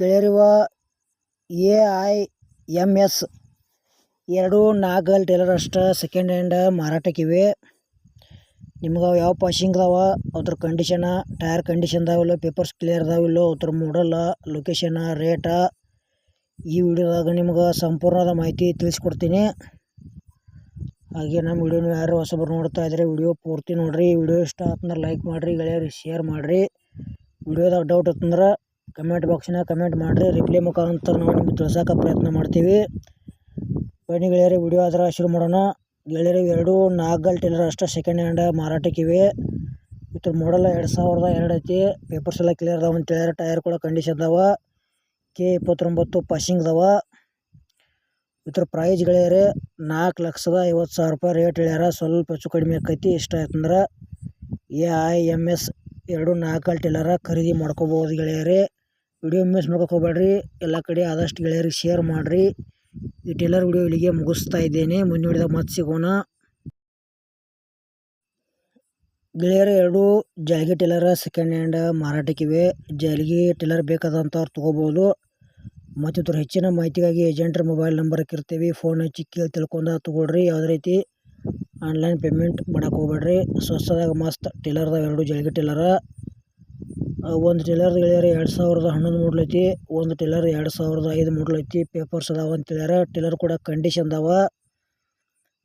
ಗೆಳೆಯರಿವ A I M S ಎರಡು ನಾಗಲ್ trailer ಅಷ್ಟ ಸೆಕೆಂಡ್ ಹ್ಯಾಂಡ್ ಮಾರಾಟಕ್ಕಿವೆ. ನಿಮ್ಗೆ ಯಾವ ಪಾಶಿಂಗ್ ಅದಾವ, ಅದ್ರ ಕಂಡೀಷನ ಟೈರ್ ಕಂಡೀಷನ್ ಅದಾವಿಲ್ಲ ಪೇಪರ್ಸ್ ಕ್ಲಿಯರ್ ಅದಾವಿಲ್ಲೋ ಅದ್ರ ಮಾಡಲ್ಲ ಲೊಕೇಶನ ರೇಟ ಈ ವಿಡಿಯೋದಾಗ ನಿಮ್ಗೆ ಸಂಪೂರ್ಣವಾದ ಮಾಹಿತಿ ತಿಳಿಸ್ಕೊಡ್ತೀನಿ. ಹಾಗೆ ನಮ್ಮ ವಿಡಿಯೋನ ಯಾರು ಹೊಸಬರು ನೋಡ್ತಾ ಇದ್ರೆ ವಿಡಿಯೋ ಪೂರ್ತಿ ನೋಡ್ರಿ. ವಿಡಿಯೋ ಇಷ್ಟ ಆತಂದ್ರೆ ಲೈಕ್ ಮಾಡಿರಿ ಗೆಳೆಯರಿಗೆ ಶೇರ್ ಮಾಡಿರಿ. ವಿಡಿಯೋದಾಗ ಡೌಟ್ ಆತಂದ್ರೆ ಕಮೆಂಟ್ ಬಾಕ್ಸ್ನಾಗ ಕಮೆಂಟ್ ಮಾಡಿರಿ. ರಿಪ್ಲೈ ಮುಖಾಂತರ ನಾವು ನಿಮ್ಗೆ ತಿಳ್ಸೋಕೆ ಪ್ರಯತ್ನ ಮಾಡ್ತೀವಿ. ಬನ್ನಿ ಗೆಳೆಯರಿ, ವಿಡಿಯೋ ಆದ್ರೆ ಶುರು ಮಾಡೋಣ. ಗೆಳೆಯರಿಗೆ ಎರಡು ನಾಲ್ಕು ಟೇಲರ್ ಅಷ್ಟೇ ಸೆಕೆಂಡ್ ಹ್ಯಾಂಡ್ ಮಾರಾಟಕ್ಕಿವೆ ಇದ್ರ ಮಾಡಲ್ಲ ಎರಡು ಸಾವಿರದ ಎರಡು ಐತಿ. ಪೇಪರ್ಸ್ ಎಲ್ಲ ಕ್ಲಿಯರ್ ಅದಾವ ಅಂತ ಹೇಳ್ಯಾರ. ಟೈರ್ ಕೂಡ ಕಂಡೀಷನ್ ಅದಾವ. ಕೆ ಇಪ್ಪತ್ತೊಂಬತ್ತು ಪಾಸಿಂಗ್ ಅದಾವ. ಇದ್ರ ಪ್ರೈಸ್ ಗೆಳೆಯರೇ, ನಾಲ್ಕು ಲಕ್ಷದ ಐವತ್ತು ಸಾವಿರ ರೂಪಾಯಿ ರೇಟ್ ಹೇಳ್ಯಾರ. ಸ್ವಲ್ಪ ಹೆಚ್ಚು ಕಡಿಮೆ ಆಕೈತಿ. ಇಷ್ಟ ಆಯ್ತಂದ್ರೆ ಎ ಐ ಎಂ ಎಸ್ ಎರಡು ನಾಲ್ಕಲ್ ಟೇಲರ ಖರೀದಿ ಮಾಡ್ಕೋಬೋದು ಗೆಳೆಯರೇ. ವಿಡಿಯೋ ಮಿಸ್ ಹೋಗ್ಬೇಡ್ರಿ ಎಲ್ಲ ಕಡೆ ಆದಷ್ಟು ಗೆಳೆಯರಿಗೆ ಶೇರ್ ಮಾಡಿರಿ. ಈ ಟೇಲರ್ ವಿಡಿಯೋ ಇಲ್ಲಿಗೆ ಮುಗಿಸ್ತಾ ಇದ್ದೇನೆ. ವಿಡಿಯೋದಾಗ ಮತ್ತೆ ಸಿಗೋಣ. ಗೆಳೆಯರ, ಎರಡು ಜಾಲಿಗೆ ಟೇಲರ್ ಸೆಕೆಂಡ್ ಹ್ಯಾಂಡ್ ಮಾರಾಟಕ್ಕಿವೆ. ಜಾಲಿಗೆ ಟೇಲರ್ ಬೇಕಾದಂಥವ್ರು ತೊಗೋಬೋದು. ಮತ್ತು ಇದ್ರ ಹೆಚ್ಚಿನ ಮಾಹಿತಿಗಾಗಿ ಏಜೆಂಟ್ರ ಮೊಬೈಲ್ ನಂಬರ್ ಹಾಕಿರ್ತೀವಿ ಫೋನ್ ಹಚ್ಚಿ ಕೇಳಿ ತಿಳ್ಕೊಂಡು ತೊಗೊಳ್ರಿ. ಯಾವುದೇ ರೀತಿ ಆನ್ಲೈನ್ ಪೇಮೆಂಟ್ ಮಾಡಕ್ಕೆ ಹೋಗ್ಬೇಡ್ರಿ. ಸ್ವಸ್ಥದಾಗ ಮಸ್ತ್ ಟೇಲರ್ದಾಗ ಎರಡು ಜಲ್ಗಿ ಟೇಲರ. ಒಂದು ಟೇಲರ್ ಗೆಳೆಯರ ಎರಡು ಸಾವಿರದ ಹನ್ನೊಂದು ಮೂಡ್ಲೈತಿ ಒಂದು ಟೇಲರ್ ಎರಡು ಸಾವಿರದ ಐದು ಮೂಡ್ಲೈತಿ ಪೇಪರ್ಸ್ ಅದಾವ ಅಂತ ಹೇಳ್ಯಾರ. ಟೇಲರ್ ಕೂಡ ಕಂಡೀಷನ್ ಅದಾವ.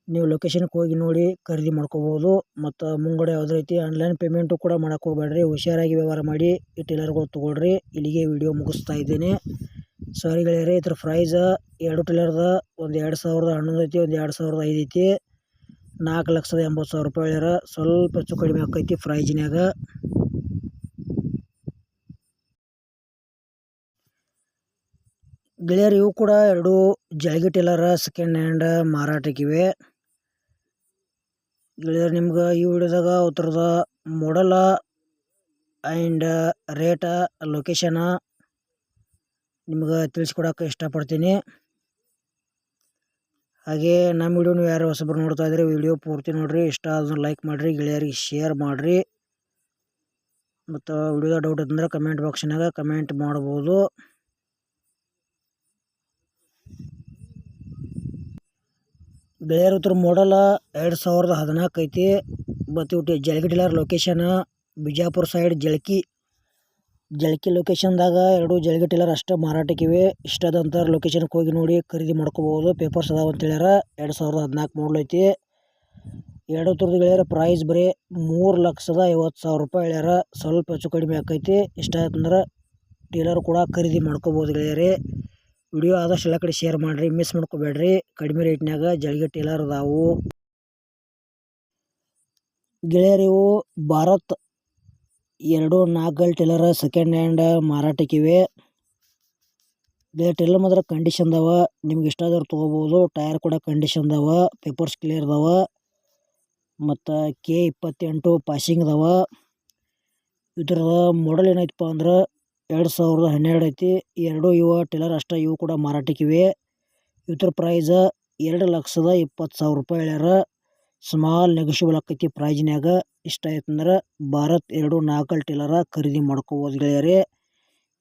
ನೀವು ಲೊಕೇಶನ್ಗೆ ಹೋಗಿ ನೋಡಿ ಖರೀದಿ ಮಾಡ್ಕೋಬೋದು. ಮತ್ತು ಮುಂಗಡೆ ಯಾವುದೇ ರೀತಿ ಆನ್ಲೈನ್ ಪೇಮೆಂಟು ಕೂಡ ಮಾಡೋಕ್ಕೆ ಹೋಗ್ಬೇಡ್ರಿ. ಹುಷಾರಾಗಿ ವ್ಯವಹಾರ ಮಾಡಿ ಈ ಟೇಲರ್ಗಳು ತೊಗೊಳ್ರಿ. ಇಲ್ಲಿಗೆ ವಿಡಿಯೋ ಮುಗಿಸ್ತಾ ಇದ್ದೇನೆ. ಸಾರಿ ಗೆಳೆಯರೇ ಇದ್ರ ಪ್ರೈಸ್ ಎರಡು ಟೈಲರ್ದ ಒಂದು ಎರಡು ಸಾವಿರದ ಹನ್ನೊಂದು ಐತಿ, ಒಂದು ಎರಡು ಸಾವಿರದ ಐದು ಐತಿ. ನಾಲ್ಕು ಲಕ್ಷದ ಎಂಬತ್ತು ಸಾವಿರ ರೂಪಾಯಿ ಹೇಳ್ಯಾರ ಸ್ವಲ್ಪ ಹೆಚ್ಚು ಕಡಿಮೆ ಆಕೈತಿ ಪ್ರೈಜಿನಾಗ ಗೆಳೆಯರು, ಇವು ಕೂಡ ಎರಡು ಜಾಗಿ ಟೇಲರ ಸೆಕೆಂಡ್ ಹ್ಯಾಂಡ್ ಮಾರಾಟಕ್ಕಿವೆ ಗೆಳೆಯರು, ನಿಮ್ಗೆ ಈ ವಿಡಿಯೋದಾಗ ಉತ್ತರದ ಮಾಡಲ ಆ್ಯಂಡ್ ರೇಟ ಲೊಕೇಶನ ನಿಮ್ಗೆ ತಿಳಿಸ್ಕೊಡಕ್ಕೆ ಇಷ್ಟಪಡ್ತೀನಿ. ಹಾಗೆ ನಮ್ಮ ವಿಡಿಯೋನು ಯಾರು ಹೊಸಬ್ರು ನೋಡ್ತಾ ಇದ್ರೆ ವಿಡಿಯೋ ಪೂರ್ತಿ ನೋಡಿರಿ. ಇಷ್ಟ ಆದ್ರೆ ಲೈಕ್ ಮಾಡಿರಿ, ಗೆಳೆಯರಿಗೆ ಶೇರ್ ಮಾಡಿರಿ. ಮತ್ತು ವಿಡಿಯೋದ ಡೌಟ್ ಇತ್ತಂದ್ರೆ ಕಮೆಂಟ್ ಬಾಕ್ಸ್ನಾಗ ಕಮೆಂಟ್ ಮಾಡ್ಬೋದು. ಗೆಳೆಯರು ಉತ್ತರ ಮಾಡಲ ಎರಡು ಸಾವಿರದ ಹದಿನಾಲ್ಕು ಐತಿ ಮತ್ತು ಜಲ್ಗಿ ಟೇಲರ್ ಲೊಕೇಶನ್ ಬಿಜಾಪುರ ಸೈಡ್ ಜಳ್ಕಿ ಜಳ್ಕಿ ಲೊಕೇಶನ್ದಾಗ ಎರಡು ಜಲ್ಗಿ ಟೇಲರ್ ಅಷ್ಟೇ ಮಾರಾಟಕ್ಕಿವೆ ಇಷ್ಟದಂಥ ಲೊಕೇಶನ್ಗೆ ಹೋಗಿ ನೋಡಿ ಖರೀದಿ ಮಾಡ್ಕೋಬೋದು. ಪೇಪರ್ಸ್ ಅದಾವ ಅಂತ ಹೇಳ್ಯಾರ. ಎರಡು ಸಾವಿರದ ಹದಿನಾಲ್ಕು ಮಾಡಲ್ ಐತಿ. ಎರಡು ತುರ್ದು ಗೆಳೆಯರ ಪ್ರೈಸ್ ಬರೀ ಮೂರು ಲಕ್ಷದ ಐವತ್ತು ಸಾವಿರ ರೂಪಾಯಿ ಹೇಳ್ಯಾರ. ಸ್ವಲ್ಪ ಹೆಚ್ಚು ಕಡಿಮೆ ಆಕೈತಿ. ಇಷ್ಟ ಆಯ್ತಂದ್ರೆ ಟೇಲರ್ ಕೂಡ ಖರೀದಿ ಮಾಡ್ಕೋಬೋದು ಗೆಳೆಯರಿ ವಿಡಿಯೋ ಆದಷ್ಟು ಎಲ್ಲ ಕಡೆ ಶೇರ್ ಮಾಡಿರಿ. ಮಿಸ್ ಮಾಡ್ಕೋಬೇಡ್ರಿ. ಕಡಿಮೆ ರೇಟ್ನಾಗ ಜಳಗಿ ಟೇಲರ್ ಅದಾವು. ಗೆಳೆಯರಿವು, ಭಾರತ್ ಎರಡು ನಾಲ್ಕಲ್ ಟೇಲರ್ ಸೆಕೆಂಡ್ ಹ್ಯಾಂಡ್ ಮಾರಾಟಕ್ಕಿವೆ ಟೇಲರ್ ಮಾತ್ರ ಕಂಡೀಷನ್ ಅದಾವ. ನಿಮ್ಗೆ ಇಷ್ಟ ಆದ್ರೆ ತೊಗೋಬೋದು. ಟೈರ್ ಕೂಡ ಕಂಡೀಷನ್ ಅದಾವ. ಪೇಪರ್ಸ್ ಕ್ಲಿಯರ್ ಅದಾವ. ಮತ್ತು ಕೆ ಇಪ್ಪತ್ತೆಂಟು ಪಾಸಿಂಗ್ ಅದಾವ. ಇದ್ರ ಮಾಡಲ್ ಏನೈತಪ್ಪ ಅಂದ್ರೆ ಎರಡು ಸಾವಿರದ ಹನ್ನೆರಡು ಐತಿ. ಎರಡು ಇವ ಟಿಲ್ಲರ್ ಅಷ್ಟೇ, ಇವು ಕೂಡ ಮಾರಾಟಕ್ಕಿವೆ ಇದ್ರ ಪ್ರೈಸ ಎರಡು ಲಕ್ಷದ ಇಪ್ಪತ್ತು ಸಾವಿರ ರೂಪಾಯಿ ಹೇಳ್ಯಾರ. ಸ್ಮಾಲ್ ನೆಗೋಷಿಯಬಲ್ ಆಕೈತಿ ಪ್ರೈಜ್ನ್ಯಾಗ ಇಷ್ಟ ಆಯ್ತಂದ್ರೆ ಭಾರತ್ ಎರಡು ನಾಲ್ಕಲ್ ಟೇಲರ ಖರೀದಿ ಮಾಡ್ಕೋಬೋದು ಗೆಳೆಯರೇ.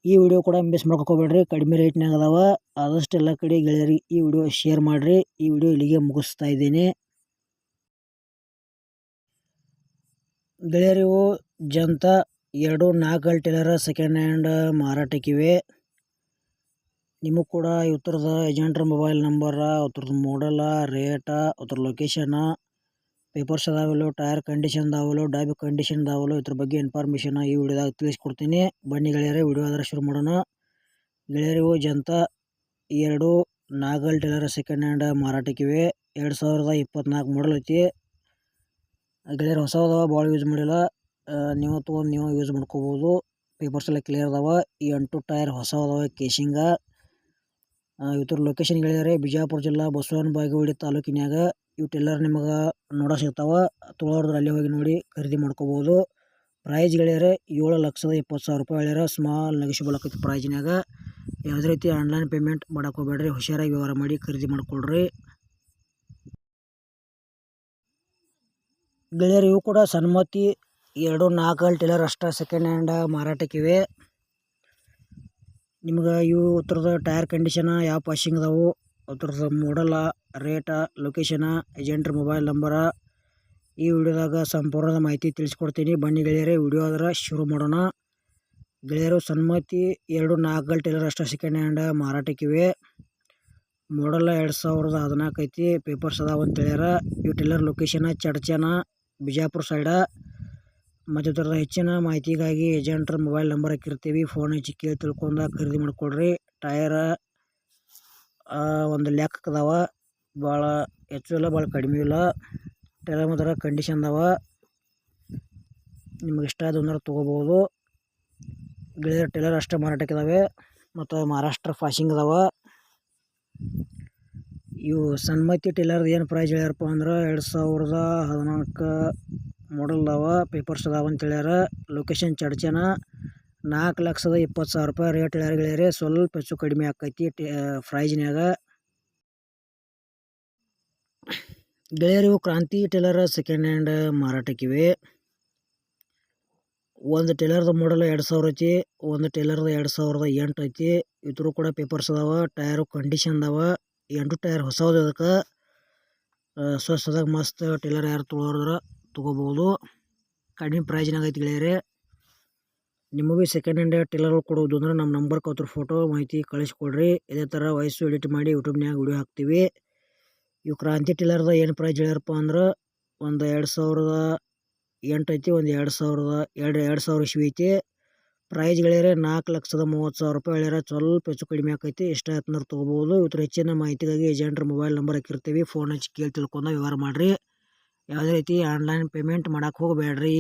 ಈ ವಿಡಿಯೋ ಕೂಡ ಮಿಸ್ ಮಾಡ್ಕೋಬೇಡ್ರಿ ಕಡಿಮೆ ರೇಟ್ನಾಗ ಅದಾವ. ಆದಷ್ಟು ಎಲ್ಲ ಕಡೆ ಗೆಳೆಯರಿಗೆ ಈ ವಿಡಿಯೋ ಶೇರ್ ಮಾಡಿರಿ. ಈ ವಿಡಿಯೋ ಇಲ್ಲಿಗೆ ಮುಗಿಸ್ತಾ ಇದ್ದೀನಿ. ಗೆಳೆಯರಿವು ಜಂತ ಎರಡು ನಾಲ್ಕಲ್ ಟೇಲರ ಸೆಕೆಂಡ್ ಹ್ಯಾಂಡ್ ಮಾರಾಟಕ್ಕಿವೆ. ನಿಮಗೆ ಕೂಡ ಇವತ್ತರದ ಏಜೆಂಟ್ರ ಮೊಬೈಲ್ ನಂಬರ ಅವ್ರದ್ದು ಮಾಡಲ ರೇಟ ಅವ್ರ ಲೊಕೇಶನ ಪೇಪರ್ಸ್ ಅದಾವಲ್ಲೋ ಟೈರ್ ಕಂಡೀಷನ್ ಅದಾವಲ್ಲೋ ಡಾಬಿ ಕಂಡೀಷನ್ ಅದಾವಲ್ಲೋ ಇದ್ರ ಬಗ್ಗೆ ಇನ್ಫಾರ್ಮೇಷನ್ ಈ ವಿಡಿಯೋದಾಗ ತಿಳಿಸ್ಕೊಡ್ತೀನಿ. ಬನ್ನಿ ಗೆಳೆಯರೇ, ವಿಡಿಯೋ ಆದ್ರೆ ಶುರು ಮಾಡೋಣ. ಗೆಳೆಯರಿವು ಜಂತ, ಎರಡು ನಾಗಲ್ ಟೈಲರ್ ಸೆಕೆಂಡ್ ಹ್ಯಾಂಡ್ ಮಾರಾಟಕ್ಕಿವೆ. ಎರಡು ಸಾವಿರದ ಇಪ್ಪತ್ನಾಲ್ಕು ಮಾಡಲ್ ಐತಿ. ಗೆಳೆಯರು, ಹೊಸ ಅದಾವ ಭಾಳ ಯೂಸ್ ಮಾಡಿಲ್ಲ. ನೀವು ತೊಗೊಂಡು ನೀವು ಯೂಸ್ ಮಾಡ್ಕೋಬೋದು. ಪೇಪರ್ಸ್ ಎಲ್ಲ ಕ್ಲಿಯರ್ ಅದಾವ. ಈ ಎಂಟು ಟೈರ್ ಹೊಸ ಅದಾವ ಕೇಶಿಂಗ ಇವ್ರ ಲೊಕೇಶನ್ ಗೆಳೆಯರೇ, ಬಿಜಾಪುರ ಜಿಲ್ಲಾ ಬಸವನ ಬಾಗೇವಾಡಿ ತಾಲೂಕಿನ್ಯಾಗ. ಇವು ಟೆಲ್ಲರ್ ನಿಮಗೆ ನೋಡ ಸಿಗ್ತಾವ ತೊಗೊಳೋದ್ರ ಅಲ್ಲಿ ಹೋಗಿ ನೋಡಿ ಖರೀದಿ ಮಾಡ್ಕೋಬೋದು. ಪ್ರೈಸ್ ಗೆಳೆಯರೆ ಏಳು ಲಕ್ಷದ ಇಪ್ಪತ್ತು ಸಾವಿರ ರೂಪಾಯಿ ಹೇಳ್ಯಾರ ಸ್ಮಾಲ್ ನೆಗೋಷಿಯಬಲ್ ಆಕೈತಿ ಪ್ರೈಜ್ನ್ಯಾಗ ಯಾವುದೇ ರೀತಿ ಆನ್ಲೈನ್ ಪೇಮೆಂಟ್ ಮಾಡಕ್ಕೆ ಹೋಗ್ಬೇಡ್ರಿ, ಹುಷಾರಾಗಿ ವ್ಯವಹಾರ ಮಾಡಿ ಖರೀದಿ ಮಾಡ್ಕೊಳ್ರಿ. ಗೆಳೆಯರು ಇವು ಕೂಡ ಸನ್ಮತಿ, ಎರಡು, ನಾಲ್ಕು ಟೇಲರ್ ಅಷ್ಟೇ ಸೆಕೆಂಡ್ ಹ್ಯಾಂಡ್ ಮಾರಾಟಕ್ಕಿವೆ ನಿಮ್ಗೆ ಇವು ಉತ್ತರದ ಟೈರ್ ಕಂಡೀಷನ ಯಾವ ಪಾಶಿಂಗ್ ಅದಾವು. ಅದ್ರದ್ದು ಮಾಡಲ ರೇಟ ಲೊಕೇಶನ ಏಜೆಂಟ್ರ ಮೊಬೈಲ್ ನಂಬರ ಈ ವಿಡಿಯೋದಾಗ ಸಂಪೂರ್ಣದ ಮಾಹಿತಿ ತಿಳಿಸ್ಕೊಡ್ತೀನಿ. ಬನ್ನಿ ಗೆಳೆಯರೇ ವಿಡಿಯೋ ಆದ್ರೆ ಶುರು ಮಾಡೋಣ. ಗೆಳೆಯರು, ಸನ್ಮತಿ ಎರಡು ನಾಲ್ಕು ಟೇಲರ್ ಅಷ್ಟೇ ಸೆಕೆಂಡ್ ಹ್ಯಾಂಡ್ ಮಾರಾಟಕ್ಕಿವೆ ಮಾಡಲ್ ಎರಡು ಸಾವಿರದ ಹದಿನಾಲ್ಕು ಐತಿ. ಪೇಪರ್ಸ್ ಅದಾವ ಅಂತ ಹೇಳ್ಯಾರ. ಇವು ಟೇಲರ್ ಲೊಕೇಶನ ಚಡ್ಚನ, ಬಿಜಾಪುರ ಸೈಡ ಮತ್ತು ಹೆಚ್ಚಿನ ಮಾಹಿತಿಗಾಗಿ ಏಜೆಂಟ್ರ ಮೊಬೈಲ್ ನಂಬರ್ ಹಾಕಿರ್ತೀವಿ. ಫೋನ್ ಹಚ್ಚಿ ಕೇಳಿ ತಿಳ್ಕೊಂಡ ಖರೀದಿ ಮಾಡಿಕೊಡ್ರಿ. ಟಯರ ಒಂದು ಲೆಕ್ಕಕ್ಕೆ ಅದಾವ. ಭಾಳ ಹೆಚ್ಚು ಇಲ್ಲ, ಭಾಳ ಕಡಿಮೆ ಇಲ್ಲ. ಟೈಲರ್ ಮಾತ್ರ ಕಂಡೀಷನ್ ಅದಾವ. ನಿಮ್ಗೆ ಇಷ್ಟ ಆದ ಅಂದ್ರೆ ತೊಗೋಬೋದು. ಗೆಳೆಯರ ಟೇಲರ್ ಅಷ್ಟೇ ಮಾರಾಟಕ್ಕೆ ಇದಾವೆ ಮತ್ತು ಮಹಾರಾಷ್ಟ್ರ ಫಾಶಿಂಗ್ ಅದಾವ. ಇವು ಸನ್ಮತಿ ಟೈಲರ್ದು ಏನು ಪ್ರೈಸ್ ಹೇಳ್ಯಾರಪ್ಪ ಅಂದ್ರೆ ಎರಡು ಸಾವಿರದ ಹದಿನಾಲ್ಕು ಮಾಡಲ್ ಅದಾವ. ಪೇಪರ್ಸ್ ಅದಾವ ಅಂತ ಹೇಳ್ಯಾರ. ಲೊಕೇಶನ್ ಚಡ್ಚನ. ನಾಲ್ಕು ಲಕ್ಷದ ಇಪ್ಪತ್ತು ಸಾವಿರ ರೂಪಾಯಿ ರೇಟ್ ಹೇಳ್ಯಾರ ಸ್ವಲ್ಪ ಹೆಚ್ಚು ಕಡಿಮೆ ಆಕೈತಿ ಟೇ ಪ್ರೈಜ್ನ್ಯಾಗ ಗೆಳೆಯರು ಇವು ಕ್ರಾಂತಿ ಟೇಲರ್ ಸೆಕೆಂಡ್ ಹ್ಯಾಂಡ್ ಮಾರಾಟಕ್ಕಿವೆ ಒಂದು ಟೇಲರ್ದ ಮಾಡಲ್ ಎರಡು ಸಾವಿರ ಐತಿ, ಒಂದು ಟೇಲರ್ದ ಎರಡು ಸಾವಿರದ ಎಂಟು ಐತಿ. ಇದ್ರೂ ಕೂಡ ಪೇಪರ್ಸ್ ಅದಾವ ಟೈರು ಕಂಡೀಷನ್ ಅದಾವ, ಎಂಟು ಟೈರ್ ಹೊಸದು ಅದಕ್ಕೆ. ಸ್ವಸ್ಥದಾಗ ಮಸ್ತ್ ಟೇಲರ್ ಯಾರು ತೊಗೊಳೋದ್ರ ತೊಗೋಬೋದು. ಕಡಿಮೆ ಪ್ರೈಜ್ನಾಗ ಐತಿ ಗೆಳೆಯರೆ. ನಿಮಗೂ ಸೆಕೆಂಡ್ ಹ್ಯಾಂಡ್ ಟೇಲರ್ ಕೊಡೋದು ಅಂದ್ರೆ ನಮ್ಮ ನಂಬರ್ ಅವ್ರ ಫೋಟೋ ಮಾಹಿತಿ ಕಳಿಸ್ಕೊಡ್ರಿ. ಇದೇ ಥರ ವಯಸ್ಸು ಎಡಿಟ್ ಮಾಡಿ ಯೂಟ್ಯೂಬ್ನಾಗ ವಿಡಿಯೋ ಹಾಕ್ತೀವಿ. ಇವು ಕ್ರಾಂತಿ ಟೇಲರ್ದ ಏನು ಪ್ರೈಸ್ ಹೇಳ್ಯಾರಪ್ಪ ಅಂದ್ರೆ ಒಂದು ಎರಡು ಸಾವಿರದ ಎಂಟು ಐತಿ, ಒಂದು ಎರಡು ಸಾವಿರದ ಎರಡು ಎರಡು ಸಾವಿರ ಇಸ್ವಿ ಐತಿ. ಪ್ರೈಸ್ ಗೆಳೆಯರೆ ನಾಲ್ಕು ಲಕ್ಷದ ಮೂವತ್ತು ಸಾವಿರ ರೂಪಾಯಿ ಹೇಳ್ಯಾರ. ಸ್ವಲ್ಪ ಹೆಚ್ಚು ಕಡಿಮೆ ಆಕೈತಿ ಇಷ್ಟ ಆಯ್ತಂದ್ರೆ ತೊಗೋಬೋದು ಇವ್ರ ಹೆಚ್ಚಿನ ಮಾಹಿತಿಗಾಗಿ ಏಜೆಂಟ್ರ ಮೊಬೈಲ್ ನಂಬರ್ ಹಾಕಿರ್ತೀವಿ. ಫೋನ್ ಹಚ್ಚಿ ಕೇಳಿ ತಿಳ್ಕೊಂಡು ವ್ಯವಹಾರ ಮಾಡಿರಿ. ಯಾವುದೇ ರೀತಿ ಆನ್ಲೈನ್ ಪೇಮೆಂಟ್ ಮಾಡಕ್ಕೆ ಹೋಗಬೇಡ್ರಿ.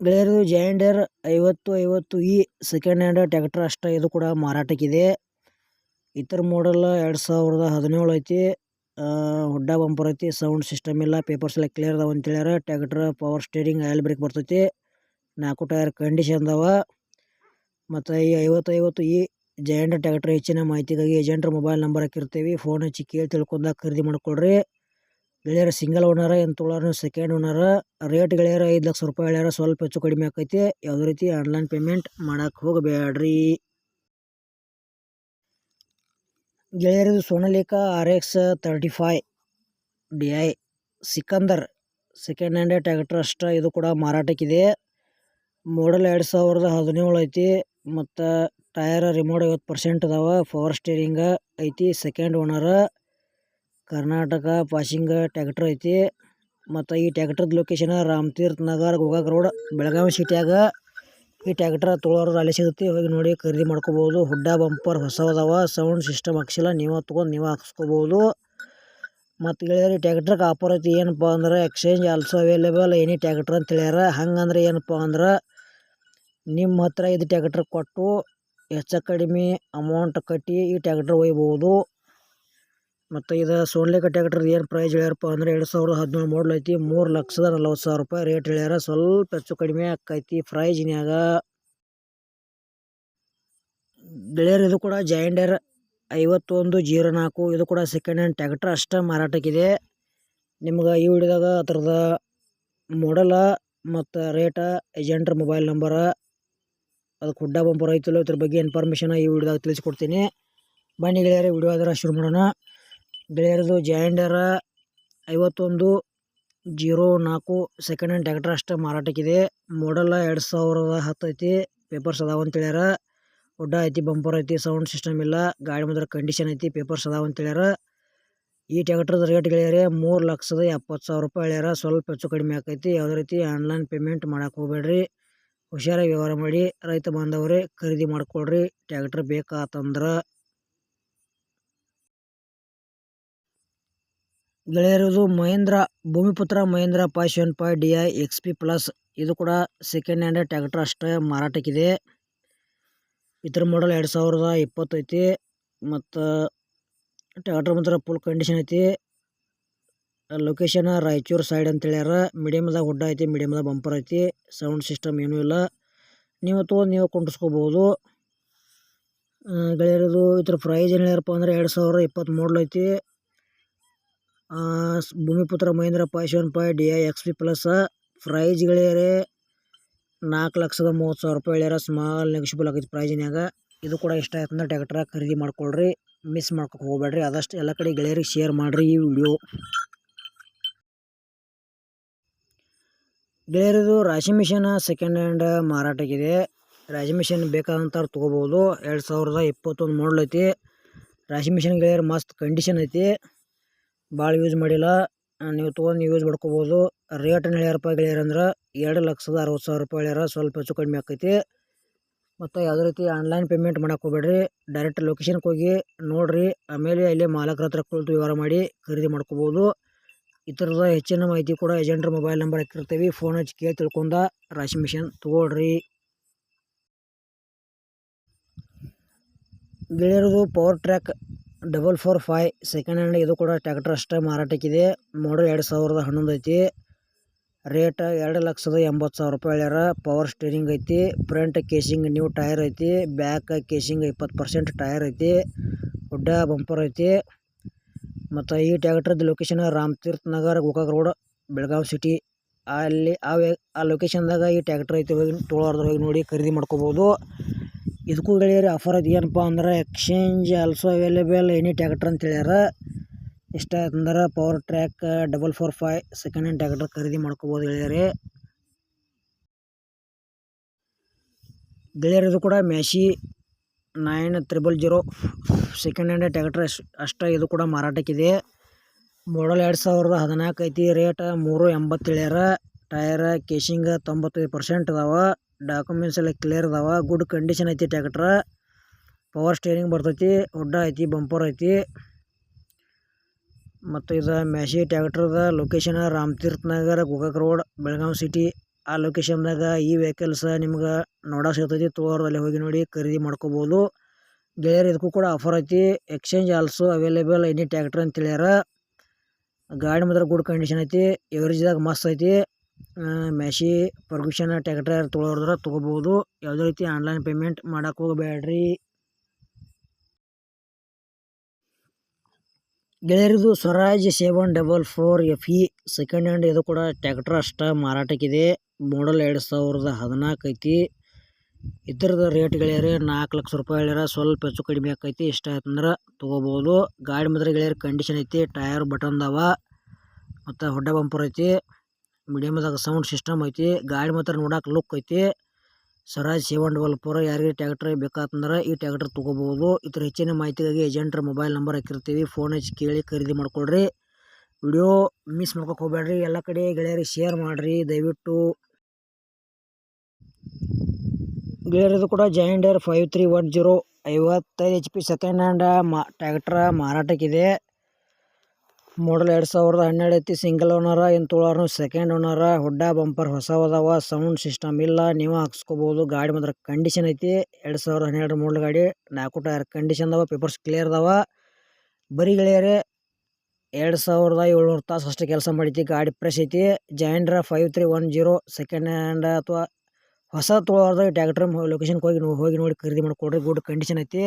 ಗೆಳೆಯರು ಜಾಯಿಂಡರ್ ಐವತ್ತು ಐವತ್ತು ಈ ಸೆಕೆಂಡ್ ಹ್ಯಾಂಡ್ ಟ್ಯಾಕ್ಟರ್ ಅಷ್ಟೇ, ಇದು ಕೂಡ ಮಾರಾಟಕ್ಕಿದೆ. ಇತರ ಮಾಡಲ್ ಎರಡು ಸಾವಿರದ ಹದಿನೇಳು ಐತಿ. ಹುಡ್ಡ ಬಂಪರ್ ಐತಿ ಸೌಂಡ್ ಸಿಸ್ಟಮ್ ಇಲ್ಲ ಪೇಪರ್ಸ್ ಎಲ್ಲ ಕ್ಲಿಯರ್ ಅದಾವ ಅಂತ ಹೇಳ್ಯಾರ. Tractor power steering oil brake ಬರ್ತೈತಿ. ನಾಲ್ಕು ಟೈರ್ ಕಂಡೀಷನ್ ಅದಾವ. ಮತ್ತು ಈ ಐವತ್ತು ಐವತ್ತು ಈ ಜಯಂಟ್ ಟ್ಯಾಕ್ಟ್ರ್ ಹೆಚ್ಚಿನ ಮಾಹಿತಿಗಾಗಿ ಏಜೆಂಟ್ರ ಮೊಬೈಲ್ ನಂಬರ್ ಹಾಕಿರ್ತೀವಿ. ಫೋನ್ ಹಚ್ಚಿ ಕೇಳಿ ತಿಳ್ಕೊಂಡಾಗ ಖರೀದಿ ಮಾಡ್ಕೊಳ್ರಿ. ಗೆಳೆಯರ ಸಿಂಗಲ್ ಓನರ ಏನು ತೊಗೊಳೋರು ಸೆಕೆಂಡ್ ಓನರ ರೇಟ್ ಗೆಳೆಯರ ಐದು ಲಕ್ಷ ರೂಪಾಯಿ ಹೇಳ್ಯಾರ ಸ್ವಲ್ಪ ಹೆಚ್ಚು ಕಡಿಮೆ ಆಕೈತಿ. ಯಾವುದೇ ರೀತಿ ಆನ್ಲೈನ್ ಪೇಮೆಂಟ್ ಮಾಡೋಕೆ ಹೋಗಬೇಡ್ರಿ. ಗೆಳೆಯರದು Sonalika R X thirty five D I Sikander second hand tractor ಅಷ್ಟ ಇದು ಕೂಡ ಮಾರಾಟಕ್ಕಿದೆ. ಮಾಡಲ್ ಎರಡು ಸಾವಿರದ ಹದಿನೇಳು ಐತಿ, ಮತ್ತು ಟಯರ್ ರಿಮೋಟ್ ಐವತ್ತು ಪರ್ಸೆಂಟ್ ಅದಾವ ಪವರ್ ಸ್ಟೇರಿಂಗ ಐತಿ second owner Karnataka passing tractor ಐತಿ. ಮತ್ತು ಈ ಟ್ಯಾಕ್ಟರ್ದ ಲೊಕೇಶನ್ ರಾಮತೀರ್ಥ ನಗರ್ ಗೋಕಾಕ್ ರೋಡ್ ಬೆಳಗಾವಿ ಸಿಟಿಯಾಗ ಈ ಟ್ಯಾಕ್ಟರ್ ತೊಳೋರು ಅಲ್ಲಿ ಸಿಗುತ್ತೆ, ಹೋಗಿ ನೋಡಿ ಖರೀದಿ ಮಾಡ್ಕೋಬೋದು. ಹುಡ್ಡ, ಬಂಪರ್ ಹೊಸದವ ಸೌಂಡ್ ಸಿಸ್ಟಮ್ ಹಾಕ್ಸಿಲ್ಲ, ನೀವು ತೊಗೊಂಡು ನೀವು ಹಾಕ್ಸ್ಕೋಬೋದು. ಮತ್ತು ಈ ಟ್ಯಾಕ್ಟ್ರಿಗೆ ಆಫರ್ ಐತಿ, ಏನಪ್ಪ ಅಂದ್ರೆ exchange also available any tractor ಅಂತ ಹೇಳ್ಯಾರ. ಹಂಗಂದ್ರೆ ಏನಪ್ಪ ಅಂದ್ರೆ ನಿಮ್ಮ ಹತ್ರ ಇದು ಟ್ಯಾಕ್ಟ್ರ್ ಕೊಟ್ಟು, ಹೆಚ್ಚು ಕಡಿಮೆ ಅಮೌಂಟ್ ಕಟ್ಟಿ ಈ ಟ್ಯಾಕ್ಟ್ರ್ ಒಯ್ಬೋದು. ಮತ್ತು ಇದು ಸೋನ್ಲೇಕ ಟ್ಯಾಕ್ಟ್ರದ್ದು ಏನು ಪ್ರೈಸ್ ಹೇಳ್ಯಾರಪ್ಪ ಅಂದ್ರೆ ಎರಡು ಸಾವಿರದ ಹದಿನೇಳು ಮಾಡಲ್ ಐತಿ. ಮೂರು ಲಕ್ಷದ ನಲ್ವತ್ತು ಸಾವಿರ ರೂಪಾಯಿ ರೇಟ್ ಹೇಳ್ಯಾರ. ಸ್ವಲ್ಪ ಹೆಚ್ಚು ಕಡಿಮೆ ಆಕೈತಿ ಪ್ರೈಜ್ನ್ಯಾಗ ಗೆಳೆಯರು ಇದು ಕೂಡ ಜಾಯಿಂಡರ್ ಐವತ್ತೊಂದು ಜೀರೋ ನಾಲ್ಕು. ಇದು ಕೂಡ ಸೆಕೆಂಡ್ ಹ್ಯಾಂಡ್ ಟ್ಯಾಕ್ಟ್ರ್ ಅಷ್ಟೇ ಮಾರಾಟಕ್ಕಿದೆ. ನಿಮ್ಗೆ ಈ ವಿಡಿಯೋದಾಗ ಅದ್ರದ ಮಾಡಲ ಮತ್ತು ರೇಟ ಏಜೆಂಟ್ರ ಮೊಬೈಲ್ ನಂಬರ ಅದಕ್ಕೆ ಹುಡ್ಡ ಬಂಪರ್ ಐತಿಲ್ಲ ಇದ್ರ ಬಗ್ಗೆ ಇನ್ಫಾರ್ಮೇಷನ್ ಈ ವಿಡಿಯೋದಾಗ ತಿಳಿಸ್ಕೊಡ್ತೀನಿ. ಬನ್ನಿ ಗೆಳೆಯರೆ ವಿಡಿಯೋ ಆದರೆ ಶುರು ಮಾಡೋಣ. ಗೆಳೆಯರದು ಜಾಯಿಂಡರ ಐವತ್ತೊಂದು, ಜೀರೋ ನಾಲ್ಕು ಸೆಕೆಂಡ್ ಹ್ಯಾಂಡ್ ಟ್ಯಾಕ್ಟರ್ ಅಷ್ಟೇ ಮಾರಾಟಕ್ಕಿದೆ. ಮಾಡಲ್ಲ ಎರಡು ಸಾವಿರದ ಹತ್ತು ಐತಿ ಪೇಪರ್ಸ್ ಅದಾವ ಅಂತ ಹೇಳ್ಯಾರ. ಹುಡ್ಡ ಐತಿ ಬಂಪರ್ ಐತಿ ಸೌಂಡ್ ಸಿಸ್ಟಮ್ ಇಲ್ಲ, ಗಾಡಿ ಮಾತ್ರ ಕಂಡೀಷನ್ ಐತಿ ಪೇಪರ್ಸ್ ಅದಾವ ಅಂತ ಹೇಳ್ಯಾರ. ಈ ಟ್ಯಾಕ್ಟ್ರದ ರೇಟ್ ಗೆಳೆಯರೆ, ಮೂರು ಲಕ್ಷದ ಎಪ್ಪತ್ತು ಸಾವಿರ ರೂಪಾಯಿ ಹೇಳ್ಯಾರ. ಸ್ವಲ್ಪ ಹೆಚ್ಚು ಕಡಿಮೆ ಆಕೈತಿ. ಯಾವುದೇ ರೀತಿ ಆನ್ಲೈನ್ ಪೇಮೆಂಟ್ ಮಾಡಕ್ಕೆ ಹೋಗ್ಬೇಡ್ರಿ. ಹುಷಾರಾಗಿ ವ್ಯವಹಾರ ಮಾಡಿ, ರೈತ ಬಾಂಧವರೇ, ಖರೀದಿ ಮಾಡ್ಕೊಳ್ರಿ. ಟ್ಯಾಕ್ಟ್ರ್ ಬೇಕಾತಂದ್ರೆ ಗೆಳೆಯರದು Mahindra, Bhumiputra Mahindra seven five D I X P plus ಇದು ಕೂಡ ಸೆಕೆಂಡ್ ಹ್ಯಾಂಡ್ ಟ್ಯಾಕ್ಟರ್ ಅಷ್ಟೇ ಮಾರಾಟಕ್ಕಿದೆ. ಇದ್ರ ಮಾಡಲ್ ಎರಡು ಸಾವಿರದ ಇಪ್ಪತ್ತೈತಿ ಮತ್ತು ಟ್ಯಾಕ್ಟರ್ ಮಾತ್ರ ಫುಲ್ ಕಂಡೀಷನ್ ಐತಿ. ಲೊಕೇಶನ್ ರಾಯಚೂರು ಸೈಡ್ ಅಂತ ಹೇಳ್ಯಾರ. ಮೀಡಿಯಮ್ದಾಗ ಹುಡ್ಡ ಐತಿ ಮೀಡಿಯಮ್ದಾಗ ಬಂಪರ್ ಐತಿ. ಸೌಂಡ್ ಸಿಸ್ಟಮ್ ಏನೂ ಇಲ್ಲ. ನೀವು ತೊಗೊಂಡು ನೀವು ಕೊಂಡಿಸ್ಕೋಬೋದು. ಗೆಳೆಯರದು ಇದ್ರ ಪ್ರೈಸ್ ಏನು ಹೇಳ್ಯಾರಪ್ಪ ಅಂದ್ರೆ ಎರಡು ಸಾವಿರ ಇಪ್ಪತ್ತು ಐತಿ. Bhumiputra Mahindra five seven D I X P plus price ಗೆಳೆಯರೇ, ನಾಲ್ಕು ಲಕ್ಷದ ಮೂವತ್ತು ಸಾವಿರ ರೂಪಾಯಿ ಹೇಳ್ಯಾರ ಸ್ಮಾಲ್ ನೆಗೋಷಿಯಬಲ್ ಆಗೈತಿ ಪ್ರೈಜಿನಾಗ ಇದು ಕೂಡ ಇಷ್ಟ ಆಯ್ತು ಅಂದ್ರೆ ಟ್ಯಾಕ್ಟ್ರ ಖರೀದಿ ಮಾಡ್ಕೊಳ್ರಿ ಮಿಸ್ ಮಾಡ್ಕೊಕ್ಕೆ ಹೋಗಬೇಡ್ರಿ. ಆದಷ್ಟು ಎಲ್ಲ ಕಡೆ ಗೆಳೆಯರಿಗೆ ಶೇರ್ ಮಾಡಿರಿ ಈ ವಿಡಿಯೋ ಗೆಳೆಯರದು ರಾಶಿ ಮಿಷನ್ ಸೆಕೆಂಡ್ ಹ್ಯಾಂಡ್ ಮಾರಾಟಕ್ಕಿದೆ ರಾಶಿ ಮಿಷನ್ ಬೇಕಾದಂಥವ್ರು ತೊಗೋಬೋದು. ಎರಡು ಸಾವಿರದ ಇಪ್ಪತ್ತೊಂದು ಮಾಡಲ್ ಐತಿ. ರಾಶಿ ಮಿಷನ್ ಗೆಳೆಯರು ಮಸ್ತ್ ಕಂಡೀಷನ್ ಐತಿ. ಭಾಳ ಯೂಸ್ ಮಾಡಿಲ್ಲ. ನೀವು ತೊಗೊಂಡು ಯೂಸ್ ಮಾಡ್ಕೋಬೋದು. ರೇಟ್ ಹೇಳ್ಯಾರಪ್ಪ ರೂಪಾಯಿ ಗೆಳೆಯರು ಅಂದ್ರೆ ಎರಡು ಲಕ್ಷದ ಅರವತ್ತು ಸಾವಿರ ರೂಪಾಯಿ ಹೇಳ್ಯಾರ. ಸ್ವಲ್ಪ ಹೆಚ್ಚು ಕಡಿಮೆ ಆಕೈತಿ. ಮತ್ತು ಯಾವುದೇ ರೀತಿ ಆನ್ಲೈನ್ ಪೇಮೆಂಟ್ ಮಾಡಕ್ಕೆ ಹೋಗ್ಬೇಡ್ರಿ. ಡೈರೆಕ್ಟ್ ಲೊಕೇಶನ್ಗೆ ಹೋಗಿ ನೋಡಿರಿ. ಆಮೇಲೆ ಅಲ್ಲಿ ಮಾಲಕರ ಹತ್ರ ಕುಳಿತು ವ್ಯವಹಾರ ಮಾಡಿ ಖರೀದಿ ಮಾಡ್ಕೋಬೋದು. ಈ ಥರದ ಹೆಚ್ಚಿನ ಮಾಹಿತಿ ಕೂಡ ಏಜೆಂಟ್ರ ಮೊಬೈಲ್ ನಂಬರ್ ಹಾಕಿರ್ತೀವಿ. ಫೋನ್ ಹಚ್ಚಿ ಕೇಳಿ ತಿಳ್ಕೊಂಡ ರಾಶಿ ಮಿಷನ್ ತೊಗೊಳ್ರಿ. ಗೆಳೆಯರದು Powertrac double four five second hand ಇದು ಕೂಡ ಟ್ಯಾಕ್ಟರ್ ಅಷ್ಟೇ ಮಾರಾಟಕ್ಕಿದೆ. ಮಾಡಲ್ ಎರಡು ಸಾವಿರದ ಹನ್ನೊಂದು ಐತಿ. ರೇಟ್ ಎರಡು ಲಕ್ಷದ ಎಂಬತ್ತು ಸಾವಿರ ರೂಪಾಯಿ ಹೇಳ್ಯಾರ. ಪವರ್ ಸ್ಟೀರಿಂಗ್ ಐತಿ. ಫ್ರಂಟ್ ಕೇಸಿಂಗ್ ನ್ಯೂ ಟೈರ್ ಐತಿ. ಬ್ಯಾಕ್ ಕೇಸಿಂಗ್ ಇಪ್ಪತ್ತು ಪರ್ಸೆಂಟ್ ಟೈರ್ ಐತಿ. ದೊಡ್ಡ ಬಂಪರ್ ಐತಿ. ಮತ್ತು ಈ ಟ್ಯಾಕ್ಟ್ರದ್ದು location Ramatirtha Nagar, Gokak road Belagavi city ಅಲ್ಲಿ ಆ ಆ ಲೊಕೇಶನ್ದಾಗ ಈ ಟ್ಯಾಕ್ಟ್ರ್ ಐತಿ. ಹೋಗಿ ತೊಗೊಳೋರ್ದು ಹೋಗಿ ನೋಡಿ ಖರೀದಿ ಮಾಡ್ಕೋಬೋದು. ಇದಕ್ಕೂ ಗೆಳೆಯರಿ ಆಫರ್ ಅದು ಏನಪ್ಪ ಅಂದ್ರೆ exchange also available any tractor ಅಂತ ಹೇಳ್ಯಾರ. ಇಷ್ಟ ಅಂದ್ರೆ Powertrac double four five second hand tractor ಖರೀದಿ ಮಾಡ್ಕೋಬೋದು ಗೆಳೆಯರಿ ಗೆಳೆಯರದು ಕೂಡ Massey nine triple zero second hand tractor ಅಷ್ಟೇ ಇದು ಕೂಡ ಮಾರಾಟಕ್ಕಿದೆ ಮಾಡಲ್ ಎರಡು ಸಾವಿರದ ಹದಿನಾಲ್ಕು ಐತಿ ರೇಟ್ ಮೂರು ಎಂಬತ್ತು ಟೈರ್ ಟಯರ್ ಕೇಶಿಂಗ್ ತೊಂಬತ್ತೈದು ಪರ್ಸೆಂಟ್ ಅದಾವ. ಡಾಕ್ಯುಮೆಂಟ್ಸ್ ಎಲ್ಲ ಕ್ಲಿಯರ್ ಅದಾವ. ಗುಡ್ ಕಂಡೀಷನ್ ಐತಿ ಟ್ಯಾಕ್ಟ್ರ ಪವರ್ ಸ್ಟೇರಿಂಗ್ ಬರ್ತೈತಿ. ಉಡ್ಡ ಐತಿ ಬಂಪರ್ ಐತಿ. ಮತ್ತು ಇದು Massey ಟ್ಯಾಕ್ಟ್ರದ location Ramatirtha Nagar Gokak road Belagavi city ಆ ಲೊಕೇಶನ್ದಾಗ ಈ ವೆಹಿಕಲ್ಸ್ ನಿಮ್ಗೆ ನೋಡಕ್ಕೆ ಸಿಗ್ತೈತಿ. ತೋರದಲ್ಲಿ ಹೋಗಿ ನೋಡಿ ಖರೀದಿ ಮಾಡ್ಕೋಬೋದು. ಗೆಳೆಯರು ಇದಕ್ಕೂ ಕೂಡ ಆಫರ್ ಐತಿ. Exchange also available any tractor ಅಂತ ಹೇಳ್ಯಾರ. ಗಾಡಿ ಮಾತ್ರ ಗುಡ್ ಕಂಡೀಷನ್ ಐತಿ. ಎವರೇಜ್ದಾಗ ಮಸ್ತ್ ಐತಿ. ಮ್ಯಾಶಿ ಪರ್ಮಿಷನ್ ಟ್ಯಾಕ್ಟರ್ ತೊಗೊಳೋದ್ರ ತೊಗೋಬೋದು. ಯಾವುದೇ ರೀತಿ ಆನ್ಲೈನ್ ಪೇಮೆಂಟ್ ಮಾಡಕ್ಕೆ ಹೋಗಬೇಡ್ರಿ ಗೆಳೆಯರಿದು Swaraj seven double four F E second hand ಇದು ಕೂಡ ಟ್ಯಾಕ್ಟರ್ ಅಷ್ಟೇ ಮಾರಾಟಕ್ಕಿದೆ. ಮಾಡಲ್ ಎರಡು ಸಾವಿರದ ಹದಿನಾಲ್ಕು ಐತಿ. ಇದ್ರದ್ದು ರೇಟ್ ಗೆಳೆಯರಿ ನಾಲ್ಕು ಲಕ್ಷ ರೂಪಾಯಿ ಹೇಳ್ಯಾರ. ಸ್ವಲ್ಪ ಹೆಚ್ಚು ಕಡಿಮೆ ಆಕೈತಿ. ಇಷ್ಟ ಆಯ್ತು ಅಂದ್ರೆ ತೊಗೋಬೋದು. ಗಾಡಿ ಮಾತ್ರ ಗೆಳೆಯರ ಕಂಡೀಷನ್ ಐತಿ. ಟಯರ್ ಬಟನ್ ಅದಾವ. ಮತ್ತು ಹೊಡ್ಡ ಬಂಪರ್ ಐತಿ. ಮೀಡಿಯಮ್ದಾಗ ಸೌಂಡ್ ಸಿಸ್ಟಮ್ ಐತಿ, ಗಾಡಿ ಮಾತ್ರ ನೋಡಕ್ಕೆ ಲುಕ್ ಐತಿ. ಸ್ವರಾಜ್ ಸೆವೆನ್ ಡಬಲ್ ಫೋರ್ ಯಾರಿಗೆ ಟ್ಯಾಕ್ಟ್ರ್ ಬೇಕಾತಂದ್ರೆ ಈ ಟ್ಯಾಕ್ಟ್ರ್ ತೊಗೋಬೋದು ಇದ್ರ ಹೆಚ್ಚಿನ ಮಾಹಿತಿಗಾಗಿ ಏಜೆಂಟ್ರ ಮೊಬೈಲ್ ನಂಬರ್ ಹಾಕಿರ್ತೀವಿ. ಫೋನ್ ಹಚ್ಚಿ ಕೇಳಿ ಖರೀದಿ ಮಾಡ್ಕೊಳ್ರಿ. ವಿಡಿಯೋ ಮಿಸ್ ಮಾಡ್ಕೊಕ್ಕೆ ಹೋಗ್ಬೇಡ್ರಿ ಎಲ್ಲ ಕಡೆ ಗೆಳೆಯರಿಗೆ ಶೇರ್ ಮಾಡಿರಿ. ದಯವಿಟ್ಟು ಗೆಳೆಯರದು ಕೂಡ John Deere five three one zero ಐವತ್ತೈದು ಎಚ್ ಪಿ ಸೆಕೆಂಡ್ ಹ್ಯಾಂಡ್ ಮಾ ಟ್ಯಾಕ್ಟ್ರ ಮಾರಾಟಕ್ಕಿದೆ. ಮಾಡಲ್ ಎರಡು ಸಾವಿರದ ಹನ್ನೆರಡು ಐತಿ ಸಿಂಗಲ್ ಓನರ ಏನು ತೊಗೊಳೋರು ಸೆಕೆಂಡ್ ಓನರ ಹುಡ್ಡ ಬಂಪರ್ ಹೊಸವದವ ಸೌಂಡ್ ಸಿಸ್ಟಮ್ ಇಲ್ಲ, ನೀವು ಹಾಕ್ಸ್ಕೊಬೋದು, ಗಾಡಿ ಮಾತ್ರ ಕಂಡೀಷನ್ ಐತಿ, ಎರಡು ಸಾವಿರದ ಹನ್ನೆರಡು ಮಾಡಲ್ ಗಾಡಿ, ನಾಲ್ಕು ಟೈರ್ ಕಂಡೀಷನ್ ಅದಾವ ಪೇಪರ್ಸ್ ಕ್ಲಿಯರ್ ಅದಾವ. ಬರೀ ಗೆಳೆಯರೆ, ಎರಡು ಸಾವಿರದ ಏಳ್ನೂರು ತಾಸು ಅಷ್ಟೇ ಕೆಲಸ ಮಾಡೈತಿ ಗಾಡಿ ಪ್ರೆಸ್ ಐತಿ John Deere five three one zero second hand ಅಥವಾ ಹೊಸ ತೊಗೊಳೋರ್ದು ಟ್ಯಾಕ್ಟ್ರ್ ಲೊಕೇಶನ್ಗೆ ಹೋಗಿ ಹೋಗಿ ನೋಡಿ ಖರೀದಿ ಮಾಡಿಕೊಡ್ರಿ ಗುಡ್ ಕಂಡೀಷನ್ ಐತಿ.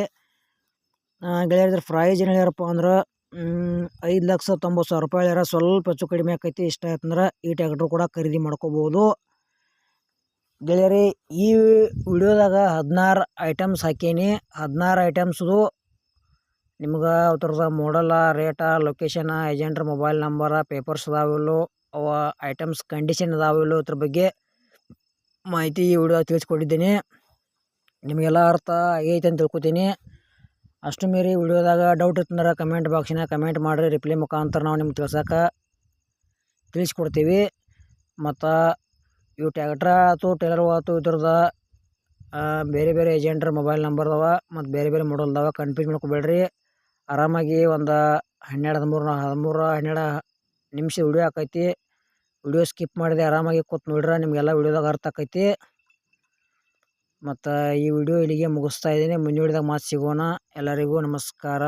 ಗೆಳೆಯರ ಪ್ರೈಸ್ ಏನು ಹೇಳ್ಯಾರಪ್ಪ ಅಂದ್ರೆ ಐದು ಲಕ್ಷ ತೊಂಬತ್ತು ಸಾವಿರ ರೂಪಾಯಿ ಹೇಳ್ಯಾರ. ಸ್ವಲ್ಪ ಹೆಚ್ಚು ಕಡಿಮೆ ಆಕೈತಿ. ಇಷ್ಟ ಆಯ್ತಂದ್ರೆ ಈ ಟ್ಯಾಕ್ಟ್ರು ಕೂಡ ಖರೀದಿ ಮಾಡ್ಕೋಬೋದು. ಗೆಳೆಯರಿ, ಈ ವಿಡಿಯೋದಾಗ ಹದಿನಾರು ಐಟಮ್ಸ್ ಹಾಕೀನಿ. ಹದಿನಾರು ಐಟಮ್ಸ್ದು ನಿಮ್ಗೆ ಅವ್ರದ ಮಾಡಲ್ಲ ರೇಟ ಲೊಕೇಶನ ಏಜೆಂಟ್ರ ಮೊಬೈಲ್ ನಂಬರ ಪೇಪರ್ಸ್ ಅದಾವಿಲ್ಲೋ ಅವ ಐಟಮ್ಸ್ ಕಂಡೀಷನ್ ಅದಾವಿಲ್ಲೋ ಅದ್ರ ಬಗ್ಗೆ ಮಾಹಿತಿ ಈ ವಿಡಿಯೋ ತಿಳಿಸ್ಕೊಟ್ಟಿದ್ದೀನಿ ನಿಮಗೆಲ್ಲ ಅರ್ಥ ಆಗೈತೆ ಅಂತ ತಿಳ್ಕೊತೀನಿ. ಅಷ್ಟು ಮೀರಿ ವಿಡಿಯೋದಾಗ ಡೌಟ್ ಇತ್ತಂದ್ರೆ ಕಮೆಂಟ್ ಬಾಕ್ಸಿನಾಗ ಕಮೆಂಟ್ ಮಾಡಿರಿ ರಿಪ್ಲೈ ಮುಖಾಂತರ ನಾವು ನಿಮ್ಗೆ ತಿಳ್ಸಕ್ಕೆ ತಿಳಿಸ್ಕೊಡ್ತೀವಿ. ಮತ್ತು ಇವು ಟ್ಯಾಕ್ಟ್ರ ಆಯ್ತು ಟೇಲರ್ ಆಯ್ತು ಇದ್ರದ ಬೇರೆ ಬೇರೆ ಏಜೆಂಟ್ರ ಮೊಬೈಲ್ ನಂಬರ್ ಅದಾವ ಮತ್ತು ಬೇರೆ ಬೇರೆ ಮಾಡಲ್ ಅದಾವ ಕನ್ಫ್ಯೂಸ್ ಮಾಡ್ಕೊಬೇಡ್ರಿ. ಆರಾಮಾಗಿ ಒಂದು ಹನ್ನೆರಡು ಹದಿಮೂರು ಹದಿಮೂರು ಹನ್ನೆರಡು ನಿಮಿಷ ವಿಡಿಯೋ ಆಕೈತಿ. ವಿಡಿಯೋ ಸ್ಕಿಪ್ ಮಾಡಿದೆ, ಆರಾಮಾಗಿ ಕೂತ್ ನೋಡ್ರೆ, ನಿಮಗೆಲ್ಲ ವಿಡಿಯೋದಾಗ ಅರ್ಥ ಆಕೈತಿ. ಮತ್ತು ಈ ವಿಡಿಯೋ ಇಲ್ಲಿಗೆ ಮುಗಿಸ್ತಾ ಇದ್ದೀನಿ. ಮುಂದಿನ ವಿಡಿಯೋದಾಗ ಮತ್ತೆ ಸಿಗೋಣ. ಎಲ್ಲರಿಗೂ ನಮಸ್ಕಾರ.